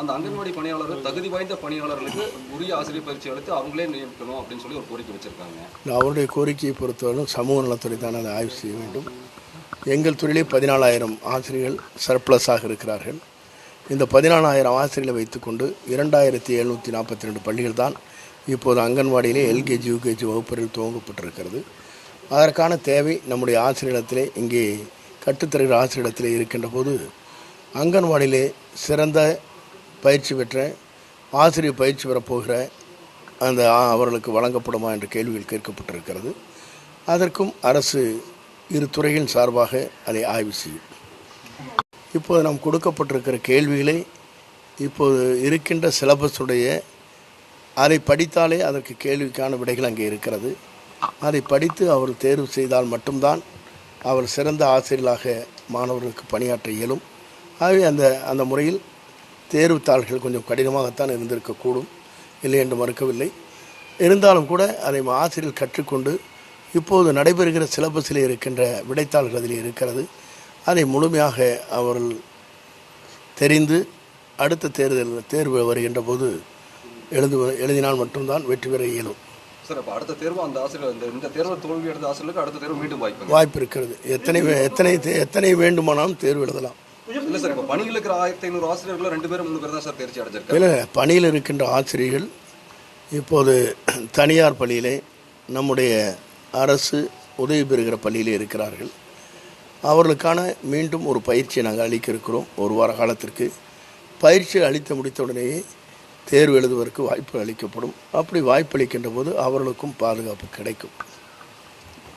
அந்த அங்கன்வாடி பணியாளர்கள் தகுதி வாய்ந்த பணியாளர்களுக்கு உரிய ஆசிரியர் பயிற்சி அளித்து அவங்களே நியமிக்கணும் அப்படின்னு சொல்லி ஒரு கோரிக்கை வச்சிருக்காங்க. அவருடைய கோரிக்கையை பொறுத்தவரை சமூக நலத்துறை தான் அதை ஆய்வு செய்ய வேண்டும். எங்கள் துறையிலே பதினாலாயிரம் ஆசிரியர்கள் சர்ப்ளஸாக இருக்கிறார்கள். இந்த பதினாலாயிரம் ஆசிரியர்களை வைத்துக்கொண்டு இரண்டாயிரத்தி எழுநூற்றி நாற்பத்தி ரெண்டு பள்ளிகள் தான் இப்போது அங்கன்வாடியிலே எல்கேஜி யூகேஜி வகுப்பறையில் துவங்கப்பட்டிருக்கிறது. அதற்கான தேவை நம்முடைய ஆசிரியரிடத்திலே இங்கே கற்றுத்தருகிற ஆசிரியரிடத்திலே இருக்கின்ற போது அங்கன்வாடியிலே சிறந்த பயிற்சி பெற்ற ஆசிரியர் பயிற்சி பெறப்போகிற அந்த அவர்களுக்கு வழங்கப்படுமா என்ற கேள்விகள் கேட்கப்பட்டிருக்கிறது. அதற்கும் அரசு இரு துறையின் சார்பாக அதை ஆய்வு செய்யும். இப்போது நாம் கொடுக்கப்பட்டிருக்கிற கேள்விகளை இப்போது இருக்கின்ற சிலபஸுடைய அதை படித்தாலே அதற்கு கேள்விக்கான விடைகள் அங்கே இருக்கிறது. அதை படித்து அவர் தேர்வு செய்தால் மட்டும்தான் அவர் சிறந்த ஆசிரியர்களாக மாணவர்களுக்கு பணியாற்ற இயலும். ஆகவே அந்த அந்த முறையில் தேர்வுத்தாள்கள் கொஞ்சம் கடினமாகத்தான் இருந்திருக்கக்கூடும் இல்லை என்று மறுக்கவில்லை. இருந்தாலும் கூட அதை ஆசிரியர் கற்றுக்கொண்டு இப்போது நடைபெறுகிற சிலபஸில் இருக்கின்ற விடைத்தாள்கள் அதில் இருக்கிறது. அதை முழுமையாக அவர்கள் தெரிந்து அடுத்த தேர்தல் தேர்வு வருகின்ற போது எழுது எழுதினால் மட்டும்தான் வெற்றி பெற இயலும். சார் அப்போ அடுத்த தேர்வு அந்த ஆசிரியர் இந்த இந்த தேர்வு தோல்வி எடுத்த ஆசிரியருக்கு அடுத்த தேர்வு மீண்டும் வாய்ப்பு வாய்ப்பு இருக்கிறது. எத்தனை எத்தனை எத்தனை வேண்டுமானாலும் தேர்வு எழுதலாம். இல்லை சார் இப்போ பணியில் இருக்கிற ஆயிரத்தி ஐநூறு ஆசிரியர்கள் ரெண்டு பேரும் மூணு பேர் தான் சார் தேர்ச்சி அடைஞ்சிருக்காங்க. இல்லை பணியில் இருக்கின்ற ஆசிரியர்கள் இப்போது தனியார் பள்ளியிலே நம்முடைய அரசு உதவி பெறுகிற பள்ளியிலே இருக்கிறார்கள். அவர்களுக்கான மீண்டும் ஒரு பயிற்சியை நாங்கள் அளிக்க இருக்கிறோம் ஒரு வார காலத்திற்கு. பயிற்சி அளித்து முடித்தவுடனேயே தேர்வு எழுதுவதற்கு வாய்ப்பு அளிக்கப்படும். அப்படி வாய்ப்பு அளிக்கின்ற போது அவர்களுக்கும் பாதுகாப்பு கிடைக்கும்.